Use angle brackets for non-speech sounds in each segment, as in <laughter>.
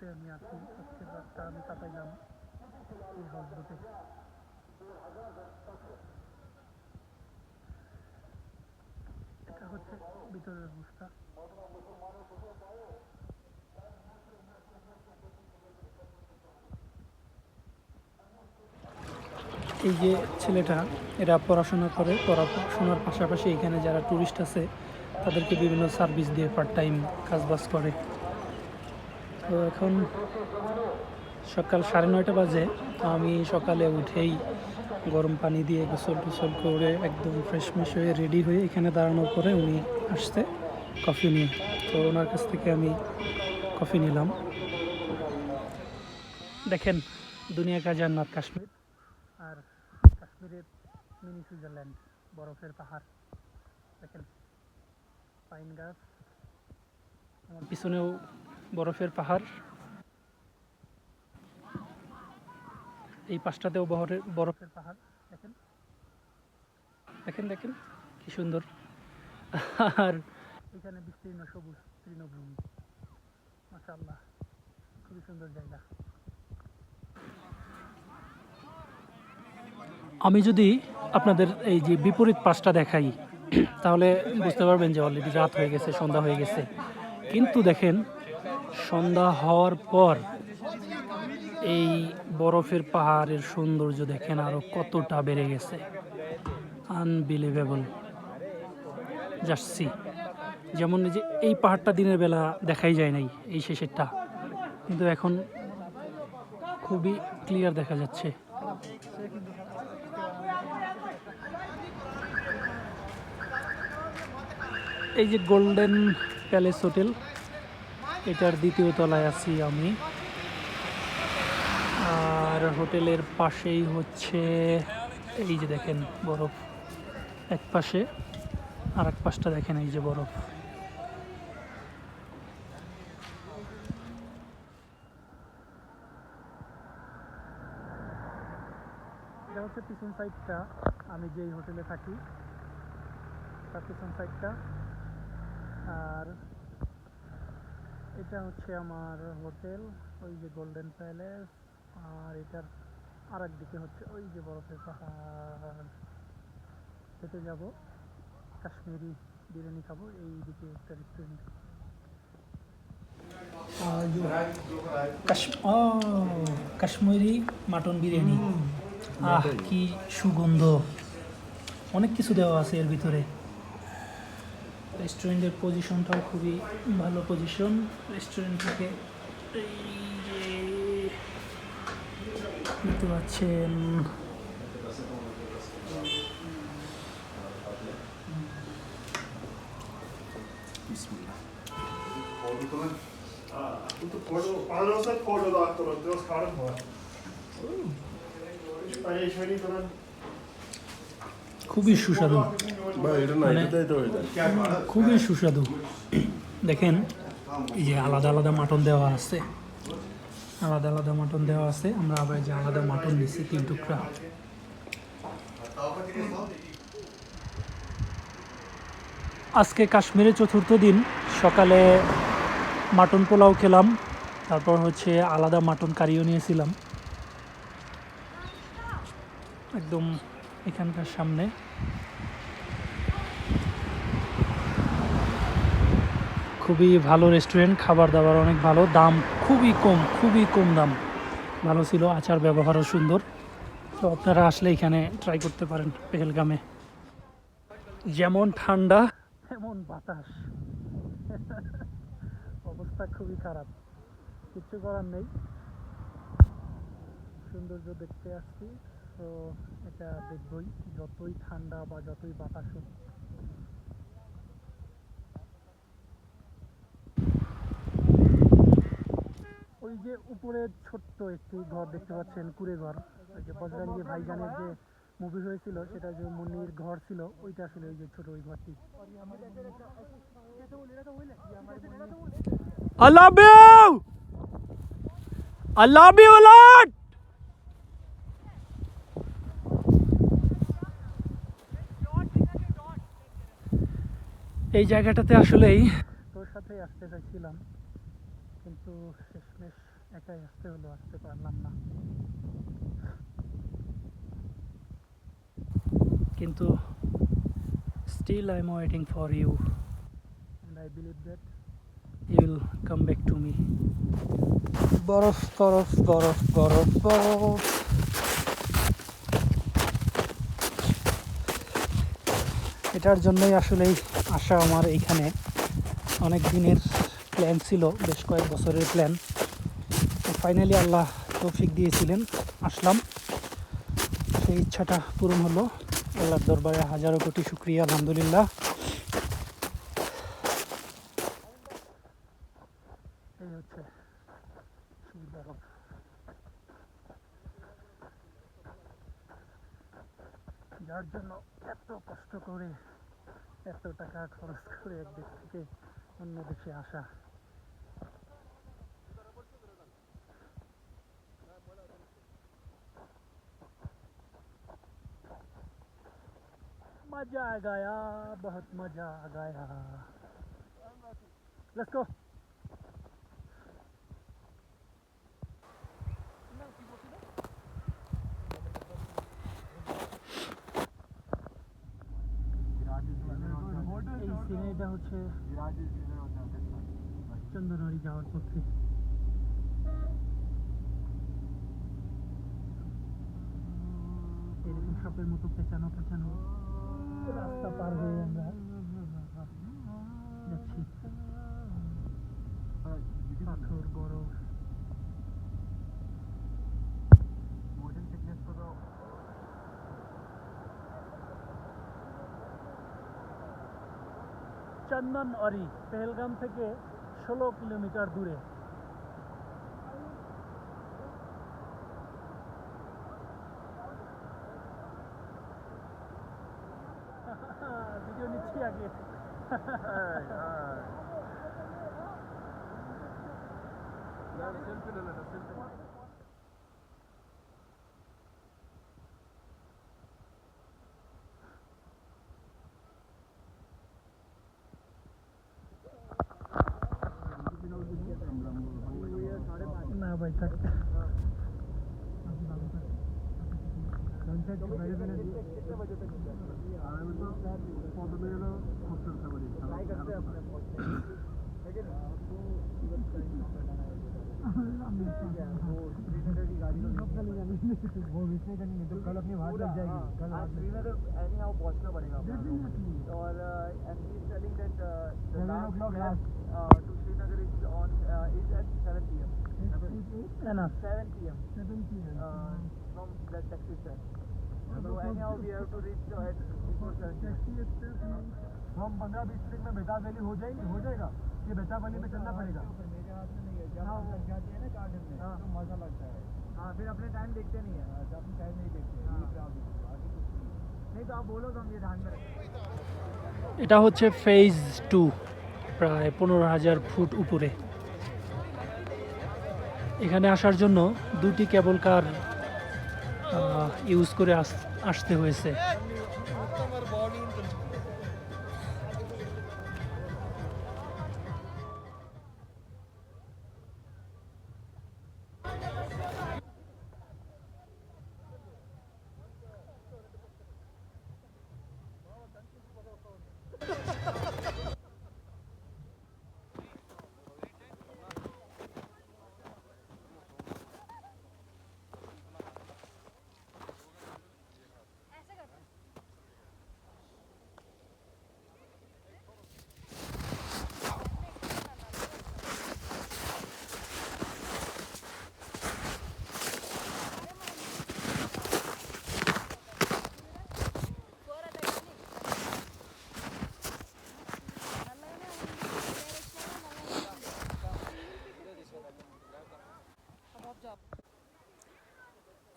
House আমি আছি আজকের রাতটা আমি কাটাইলাম এই বোটে এটা হচ্ছে ভিতরের অবস্থা। এই যে ছেলেটা, এরা পড়াশোনা করে, পড়াশোনার পাশাপাশি এখানে যারা টুরিস্ট আছে, তাদেরকে বিভিন্ন সার্ভিস দিয়ে পার্ট টাইম কাজবাজ করে। তো এখন সকাল সাড়ে নয়টা বাজে। আমি সকালে উঠেই গরম পানি দিয়ে গোসল টোসল করে একদম ফ্রেশ মিশ হয়ে রেডি হয়ে এখানে দাঁড়ানোর পরে উনি আসতে কফি নিয়ে। তো ওনার কাছ থেকে আমি কফি নিলাম। দেখেন দুনিয়া কা জান্নাত, কাশ্মীর আর কাশ্মীরের মিনি সুইজারল্যান্ড, বরফের পাহাড়। দেখেন, পাইন গাছ। আমার পিছনেও বরফের পাহাড়। এই পাশটাতেও বহরের বরফের পাহাড়। দেখেন। দেখেন দেখেন। কি সুন্দর। আর এখানে বিস্তীর্ণ সবুজ তৃণভূমি। মাশাআল্লাহ। খুবই সুন্দর জায়গা। আমি যদি আপনাদের এই যে বিপরীত পাশটা দেখাই, তাহলে বুঝতে পারবেন যে অলরেডি রাত হয়ে গেছে, সন্ধ্যা হয়ে গেছে। কিন্তু দেখেন সন্ধ্যা হওয়ার পর এই বরফের পাহাড়ের সৌন্দর্য দেখেন আরও কতটা বেড়ে গেছে। আনবিলিভেবল যাচ্ছি যেমন যে এই পাহাড়টা দিনের বেলা দেখাই যায় নাই, এই শেষেরটা। কিন্তু এখন খুবই ক্লিয়ার দেখা যাচ্ছে। এই যে গোল্ডেন প্যালেস হোটেল এটার দ্বিতীয় তলায় আছি আমি। আর হোটেলের পাশেই হচ্ছে, এই যে দেখেন বরফ, এক পাশে আর এক পাশটা দেখেন এই যে বরফ। এটা হচ্ছে পিছন সাইডটা, আমি যেই হোটেলে থাকি, তার পিছন সাইডটা। আর এটা হচ্ছে আমার হোটেল ওই যে গোল্ডেন প্যালেস আর এটার আর দিকে হচ্ছে ওই যে বরফের পাহাড়। হেঁটে যাব কাশ্মীরি বিরিয়ানি খাব এই দিকে একটা রেস্টুরেন্ট কাশ্মীরি মাটন বিরিয়ানি। আহ কি সুগন্ধ। অনেক কিছু দেওয়া আছে এর ভিতরে। রেস্টুরেন্টের পজিশনটাও খুবই ভালো পজিশন রেস্টুরেন্ট থেকে দেখতে পাচ্ছেন। খুবই সুস্বাদু। মানে- খুবই সুস্বাদু। দেখেন এই যে আলাদা আলাদা মাটন দেওয়া আছে। আলাদা আলাদা মাটন দেওয়া আছে। আমরা আবার যে আলাদা মাটন নিচ্ছি তিন টুকরা। আজকে কাশ্মীরে চতুর্থ দিন। সকালে মাটন পোলাও খেলাম। তারপর হচ্ছে আলাদা মাটন কারিও নিয়েছিলাম। একদম এখানকার সামনে। খুবই ভালো রেস্টুরেন্ট খাবার দাবার অনেক ভালো। দাম খুবই কম খুবই কম দাম। ভালো ছিল, আচার ব্যবহারও সুন্দর। তো আপনারা আসলে এখানে ট্রাই করতে পারেন পেহেলগামে। যেমন ঠান্ডা, তেমন বাতাস। <laughs> অবস্থা খুবই খারাপ। কিচ্ছু করার নেই। সৌন্দর্য দেখতে আসছি। তো এটা দেখবই, যতই ঠান্ডা বা যতই বাতাস হোক। ওই যে উপরে ছোট্ট একটি ঘর দেখতে পাচ্ছেন কুড়ে ঘর। ওই যে বজরঙ্গি ভাইজানের যে মুভি হয়েছিল সেটা যে মুন্নির ঘর ছিল ওইটা আসলে ওই যে ছোট ওই ঘরটি! এই জায়গাটাতে আসলেই তোর সাথে আসতে চাইছিলাম। কিন্তু শেষমেশ একাই আসতে হলো আসতে পারলাম না। কিন্তু still I am waiting for you and I believe that you will come back to me বরফ বরফ বরফ বরফ বরফ। এটার জন্যই আসলেই আসা আমার এইখানে। অনেক দিনের প্ল্যান ছিল, বেশ কয়েক বছরের প্ল্যান তো ফাইনালি আল্লাহ তৌফিক দিয়েছিলেন, আসলাম। সেই ইচ্ছাটা পূরণ হলো। আল্লাহর দরবারে হাজারো কোটি শুক্রিয়া, আলহামদুলিল্লাহ। যার জন্য এত কষ্ট করে, এত টাকা খরচ করে এক দেশ থেকে অন্য দেশে আসা। मजा आ गया बहुत मजा आ गया लेट्स गो এই সিনেটা হচ্ছে চন্দনবাড়ি যাওয়ার পথে এরকম সাপের মতো পেঁচানো পেঁচানো রাস্তা পার হয়ে আমরা যাচ্ছি। পাথর বরফ। চন্দন অরি পেহেলগাম থেকে ষোলো কিলোমিটার দূরে। Videonun içi yakıyor. <laughs> Ay ay. Lan selfie lan selfie. ना भाई तक कौन सा पड़ेगा और 7 pm 7 pm 7 from that taxi stand so anyhow we have to reach uh, at before 7 pm तो हम पंद्रह बीस मिनट में बेताब वैली हो जाएगी हो जाएगा ये बेताब वैली में चलना पड़ेगा मेरे हाथ में नहीं है जब हम लग जाते हैं ना गार्डन में हाँ। तो मजा लगता है हाँ फिर अपने टाइम देखते नहीं है जब हम टाइम नहीं देखते हाँ। ये crowd है, आगे कुछ नहीं नहीं तो आप बोलो तो हम ये ध्यान में रखें এটা হচ্ছে ফেজ টু প্রায় পনেরো হাজার ফুট উপরে এখানে আসার জন্য দুটি কেবল কার ইউজ করে আস- আসতে হয়েছে।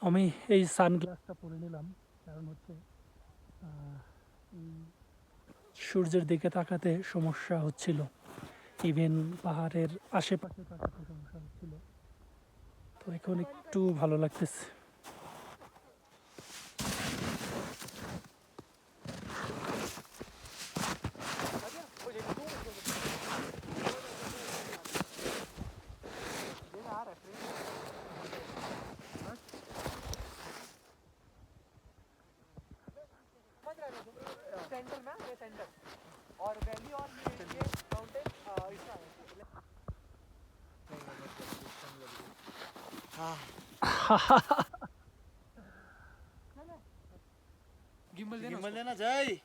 আমি এই সানগ্লাসটা পরে নিলাম, কারণ হচ্ছে সূর্যের দিকে তাকাতে সমস্যা হচ্ছিল। ইভেন পাহাড়ের আশেপাশে তাকাতে সমস্যা হচ্ছিল। তো এখন একটু ভালো লাগতেছে। गिम्बल देना गिम्बल देना जय।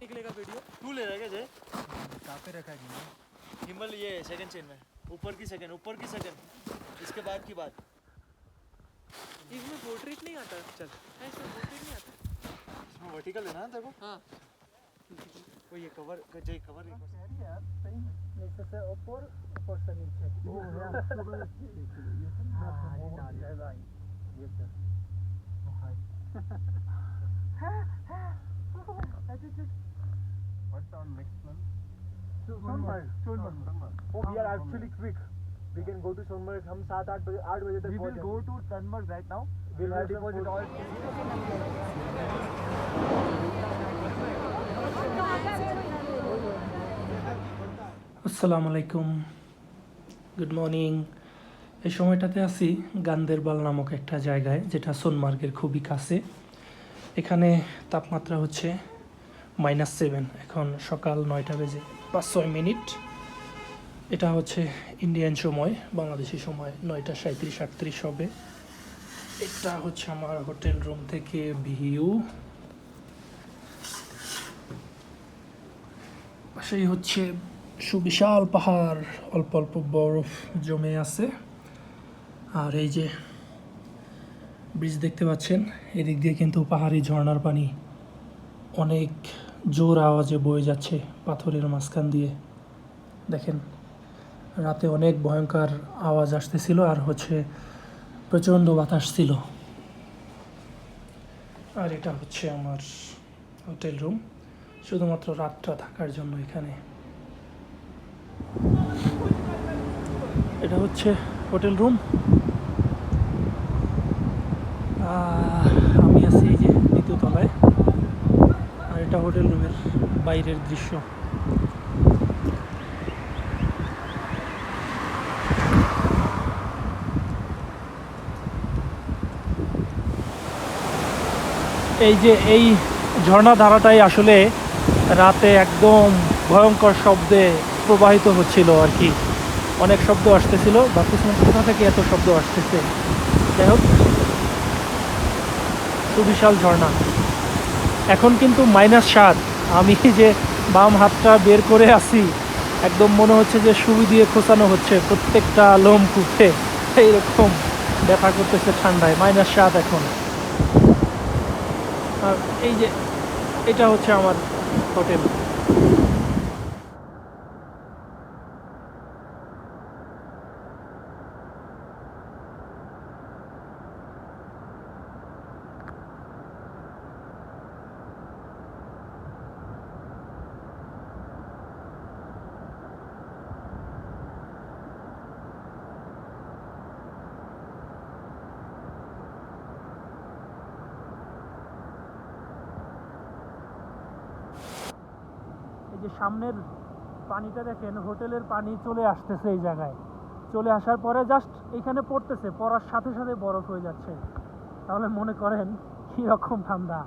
निकलेगा वीडियो। तू ले रहा क्या जय। कहाँ पे रखा है गिम्बल ये सेकंड चेन में ऊपर की सेकंड ऊपर की सेकंड। इसके बाद की बात। इसमें पोर्ट्रेट नहीं आता चल है। इसमें पोर्ट्रेट नहीं आता इसमें वर्टिकल है। ना O je cover, gdzie cover? Seria, miejsce se opór, opór se milczeć. No, dawaj. Jeszcze. Słuchaj. What's our next plan? Sonmar, Sonmar. Oh, we are actually quick. We can go to Sonmar. हम सात आठ बजे आठ बजे तक पहुँच जाएँगे. We will go to Sonmar right now. We'll have deposit all. আসসালামু আলাইকুম গুড মর্নিং এই সময়টাতে আছি গান্দেরবাল নামক একটা জায়গায় যেটা সোনমার্গের খুবই কাছে। এখানে তাপমাত্রা হচ্ছে মাইনাস সেভেন এখন সকাল নয়টা বেজে পাঁচ ছয় মিনিট। এটা হচ্ছে ইন্ডিয়ান সময় বাংলাদেশি সময় নয়টা সাঁত্রিশ আটত্রিশ হবে। এটা হচ্ছে আমার হোটেল রুম থেকে ভিউ। সেই হচ্ছে সুবিশাল পাহাড়, অল্প অল্প বরফ জমে আছে। আর এই যে ব্রিজ দেখতে পাচ্ছেন, এদিক দিয়ে কিন্তু পাহাড়ি ঝর্ণার পানি অনেক জোর আওয়াজে বয়ে যাচ্ছে পাথরের মাঝখান দিয়ে। দেখেন, রাতে অনেক ভয়ঙ্কর আওয়াজ আসতেছিল আর হচ্ছে প্রচণ্ড বাতাস ছিল। আর এটা হচ্ছে আমার হোটেল রুম শুধুমাত্র রাতটা থাকার জন্য এখানে। এটা হচ্ছে হোটেল রুম আমি আছি এই যে দ্বিতীয় তলায়। আর এটা হোটেল রুমের বাইরের দৃশ্য। এই যে এই ঝর্ণা ধারাটাই আসলে রাতে একদম ভয়ঙ্কর শব্দে প্রবাহিত হচ্ছিল আর কি। অনেক শব্দ আসতেছিল। ভাবতেছিলাম কোথা থেকে এত শব্দ আসতেছে? যাই হোক, সুবিশাল ঝর্ণা। এখন কিন্তু মাইনাস সাত। আমি যে বাম হাতটা বের করে আসি একদম মনে হচ্ছে যে সুই দিয়ে খোঁচানো হচ্ছে প্রত্যেকটা লোম কুপে এইরকম ব্যথা করতেছে ঠান্ডায়। মাইনাস সাত এখন। আর এই যে এটা হচ্ছে আমার হোটেল যে সামনের পানিটা দেখেন, হোটেলের পানি চলে আসতেছে এই জায়গায়। চলে আসার পরে জাস্ট এখানে পড়তেছে, পড়ার সাথে সাথে বরফ হয়ে যাচ্ছে। তাহলে মনে করেন কী রকম ঠান্ডা।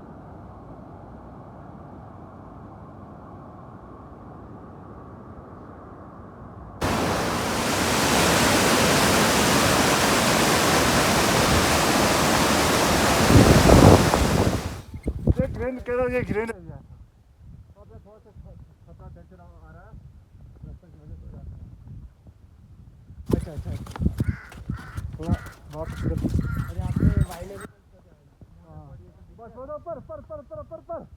ग्रेन कह रहा ये ग्रेन है? अच्छा अच्छा थोड़ा बहुत अरे आपने वाइले बस बोलो पर पर पर पर पर पर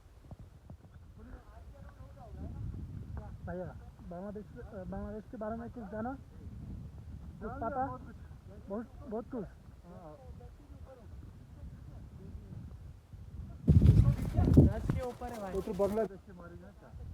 भैया बांग्लादेश बांग्लादेश के बारे में कुछ जाना? कुछ पता? बहुत बहुत कुछ। के ऊपर है। भाई तो बांग्लादेश से मारे गए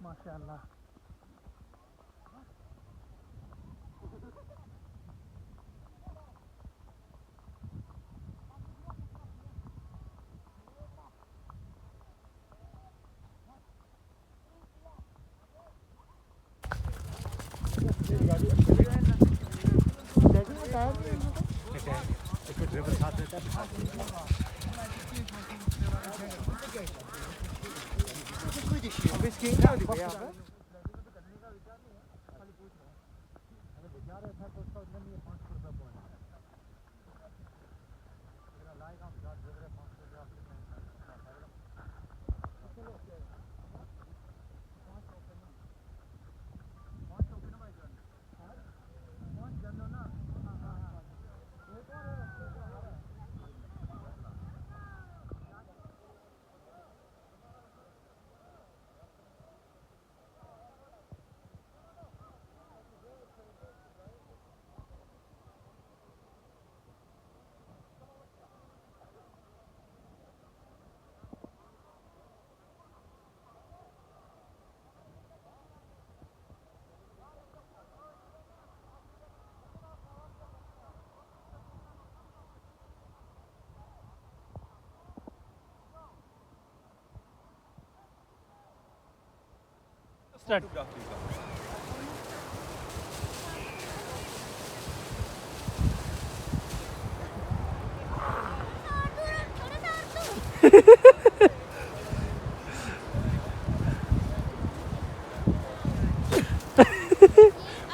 দেখেন মাশা আল্লাহ Bak abi. स्टार्ट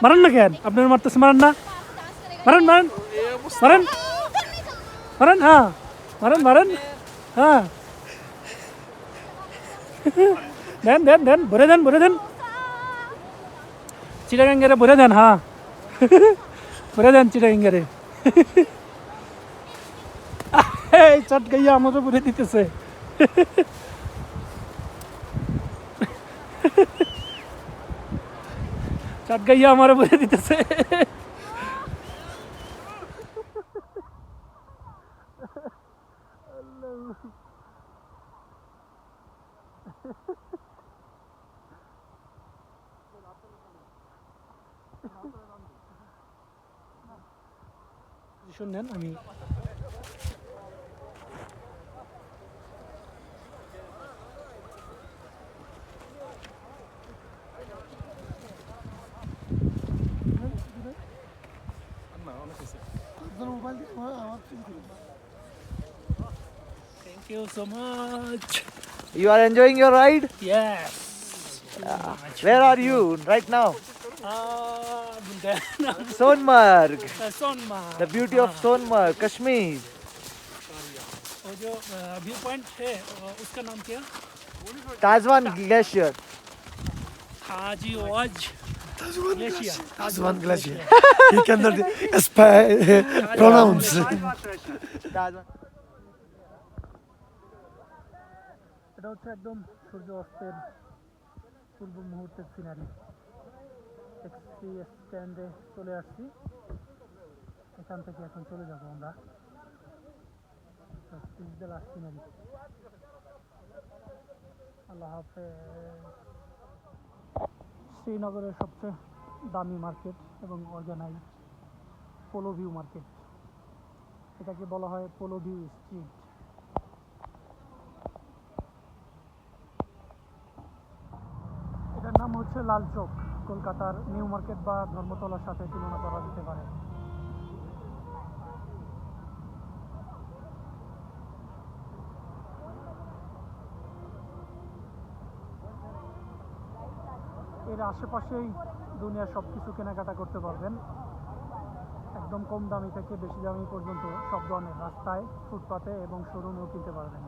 মারেন না কেন আপনার মারতেছে মারেন না মারেন মারেন মারেন মারেন হ্যাঁ মারেন মারেন হ্যাঁ দেন দেন দেন ভরে দেন ভরে দেন চিটাগাঙ্গারে ভরে দেন হ্যাঁ ভরে দেন চিটাগাঙ্গারে এই চট গাইয়া আমাকে ভরে দিতেছে চট গাইয়া আমারে ভরে দিতেছে পজিশন নেন আমি Thank you so much. You are enjoying your ride? Yes. Where are you right now? Ah, Bundan. Sonmarg. Sonmarg. The beauty of Sonmarg, Kashmir. वो जो व्यू पॉइंट है अ, उसका नाम क्या Tazwan Glacier. Haji was glacier Tazwan Glacier. he cannot sp- pronounce. Tazwan. এটা হচ্ছে একদম সূর্য অস্তের পূর্ব মুহূর্তের সিনারি ট্যাক্সি স্ট্যান্ডে চলে আসছি। এখান থেকে এখন চলে যাব আমরা। সিনারি আল্লাহ শ্রীনগরের সবচেয়ে দামি মার্কেট এবং অর্গানাইজ পোলো ভিউ মার্কেট এটাকে বলা হয় পোলো ভিউ স্ট্রিট এটার নাম হচ্ছে লাল চৌক। কলকাতার নিউ মার্কেট বা ধর্মতলার সাথে তুলনা করা যেতে পারে। এর আশেপাশেই দুনিয়ার সব কিছু কেনাকাটা করতে পারবেন। একদম কম দামি থেকে বেশি দামি পর্যন্ত সব ধরনের রাস্তায়, ফুটপাতে এবং শোরুমেও কিনতে পারবেন।